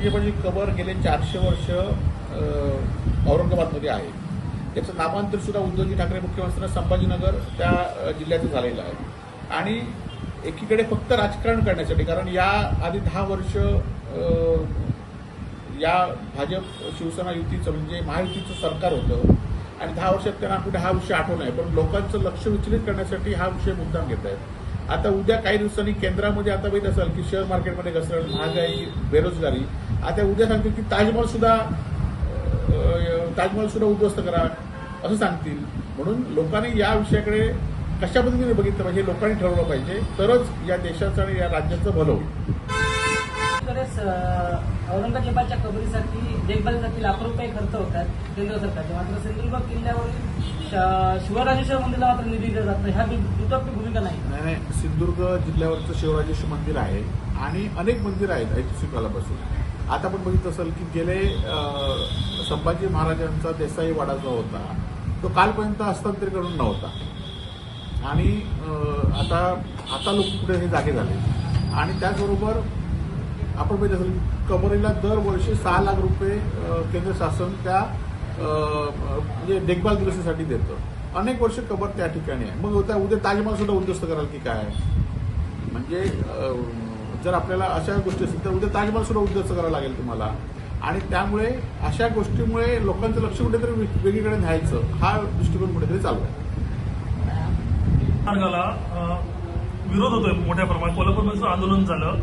औरंगजेबाची कबर गेले चारशे वर्ष औरंगाबादमध्ये आहे. त्याचं नामांतर सुद्धा उद्धवजी ठाकरे मुख्यमंत्र्यांना संभाजीनगर त्या जिल्ह्याचं झालेलं आहे. आणि एकीकडे फक्त राजकारण करण्यासाठी कारण या आधी दहा वर्ष या भाजप शिवसेना युतीचं म्हणजे महायुतीचं सरकार होतं. आणि दहा वर्षात त्यांना कुठे हा विषय आठवण आहे पण लोकांचं लक्ष विचलित करण्यासाठी हा विषय मुद्दाम घेत आहेत. आता उद्या काही दिवसांनी केंद्रामध्ये आता बघित असाल की शेअर मार्केटमध्ये घसरण महागाई बेरोजगारी आता उद्या सांगतील की ताजमहल सुद्धा ताजमहल सुद्धा उद्ध्वस्त करा असं सांगतील. म्हणून लोकांनी या विषयाकडे कशा पद्धतीने बघितलं पाहिजे लोकांनी ठरवलं पाहिजे. तरच या देशाचं आणि या राज्याचं भलं होईल. औरंगजेबाच्या कबरीसाठी देखभालीसाठी लाखो रुपये खर्च होतात केंद्र सरकारचे. मात्र सिंधुदुर्ग किल्ल्यावरील शिवराजेश्वर मंदिरला मात्र निधी दिला जातो ह्या दुटप्पी भूमिका नाही. नाही नाही. सिंधुदुर्ग जिल्ह्यावरचं शिवराजेश्वर मंदिर आहे आणि अनेक मंदिर आहेत ऐतिहासिक कालापासून आता आपण बघितलं असेल की गेले संभाजी महाराजांचा देसाई वाडा जो होता तो कालपर्यंत हस्तांतरित करून नव्हता. आणि आता आता लोक पुढे हे जागे झाले. आणि त्याचबरोबर आपण बघितलं असेल की कबरीला दरवर्षी सहा लाख रुपये केंद्र शासन त्या म्हणजे देखभाल दुरुस्तीसाठी देतं. अनेक वर्ष कबर त्या ठिकाणी आहे. मग उद्या उद्या ताजमहल सुद्धा उद्ध्वस्त कराल की काय? म्हणजे जर आपल्याला अशा गोष्टी असतील तर उद्या ताजमहल सुद्धा उद्ध्वस्त करावं लागेल तुम्हाला. आणि त्यामुळे अशा गोष्टीमुळे लोकांचं लक्ष कुठेतरी वेगळीकडे न्यायचं हा दृष्टिकोन कुठेतरी चालू आहे. मार्गाला विरोध होतोय मोठ्या प्रमाणात. कोल्हापूरमध्ये आंदोलन झालं.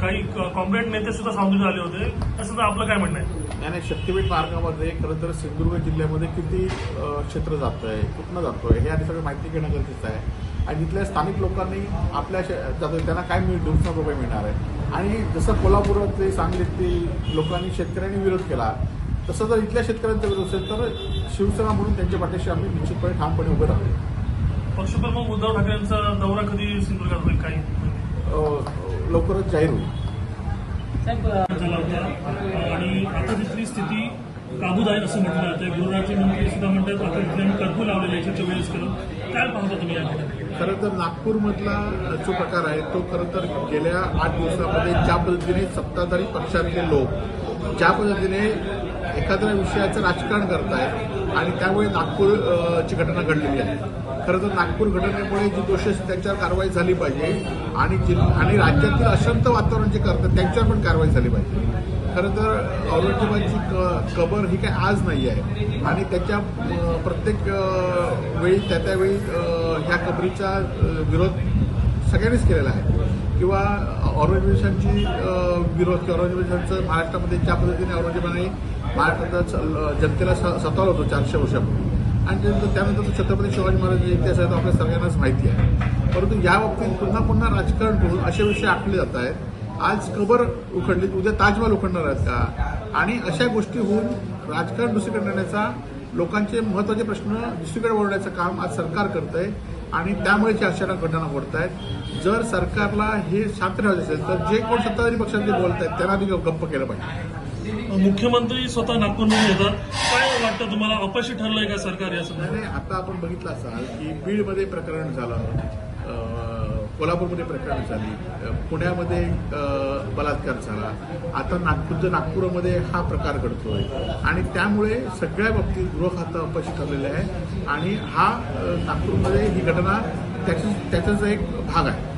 काही कॉम्रेड नेते सुद्धा सावधून आले होते. तर आपलं काय म्हणणं आहे? नाही नाही शक्तिपीठ मार्गामध्ये खरं तर सिंधुदुर्ग जिल्ह्यामध्ये किती क्षेत्र जात आहे कुठनं जातोय हे आधी सगळं माहिती घेणं गरजेचं आहे. आणि तिथल्या स्थानिक लोकांनी आपल्या त्यांना काय मिळ दोनशे रुपये मिळणार आहे. आणि जसं कोल्हापुरातले सांगलीतली लोकांनी शेतकऱ्यांनी विरोध केला तसं जर इथल्या शेतकऱ्यांचा विरोध असेल तर शिवसेना म्हणून त्यांच्या पाठीशी आम्ही निश्चितपणे ठामपणे उभे राहतो पक्षप्रमुख उद्धव ठाकरेंचा दौरा कधी सिंधुदुर्गात होईल काही? लवकरच जाहीर होईल. आणि आता तिथली स्थिती काबूत आहे असं म्हटलं जातं गृहराज्य मंत्री सुद्धा म्हणतात आता तिथे आम्ही कर्फ्यू लावलेला आहे चोवीस करून काय पाहता तुम्ही खरं तर नागपूरमधला जो प्रकार आहे तो खरं तर गेल्या आठ दिवसामध्ये ज्या पद्धतीने सत्ताधारी पक्षातले लोक ज्या पद्धतीने एखाद्या विषयाचं राजकारण करतायत आणि त्यामुळे नागपूर ची घटना घडलेली आहे. खरं तर नागपूर घटनेमुळे जी दोषी त्यांच्यावर कारवाई झाली पाहिजे आणि जिल्हा आणि राज्यातील अशांत वातावरण जे करतात त्यांच्यावर पण कारवाई झाली पाहिजे. खरं तर औरंगजेबाची क कबर ही काही आज नाही आहे. आणि त्याच्या प्रत्येक वेळी त्या त्यावेळी ह्या कबरीचा विरोध सगळ्यांनीच केलेला आहे. किंवा औरंगजेबांची विरोध किंवा औरंगजेबांचं महाराष्ट्रामध्ये ज्या पद्धतीने औरंगजेबाने महाराष्ट्रात जनतेला स- होतो चारशे वर्षापूर्वी. आणि त्यानंतर छत्रपती शिवाजी महाराज इतिहास आहे तो आपल्या सगळ्यांनाच माहिती आहे. परंतु या बाबतीत पुन्हा पुन्हा राजकारण करून असे विषय आखले जात आहेत. आज कबर उखडली उद्या ताजमहल उखडणार आहेत का? आणि अशा गोष्टी होऊन राजकारण दुसरीकडे नेण्याचा लोकांचे महत्त्वाचे प्रश्न दुसरीकडे वळण्याचं काम आज सरकार करत आहे आणि त्यामुळे या अशा घटना घडत आहेत जर सरकारला हे शांत ठेवायचं असेल तर जे कोण सत्ताधारी पक्षांचे बोलत आहेत त्यांना आधी गप्प केलं पाहिजे. मुख्यमंत्री स्वतः नागपूरमध्ये येतात. काय वाटतं तुम्हाला? अपयशी ठरलंय का सरकार या नाही नाही, आता आपण बघितलं असाल की बीडमध्ये प्रकरण झालं कोल्हापूरमध्ये प्रकरण झाली. पुण्यामध्ये बलात्कार झाला. आता नागपूरच्या नागपूरमध्ये हा प्रकार घडतोय. आणि त्यामुळे सगळ्या बाबतीत गृह खातं अपयशी ठरलेलं आहे. आणि हा नागपूरमध्ये ही घटना त्याची त्याचाच एक भाग आहे.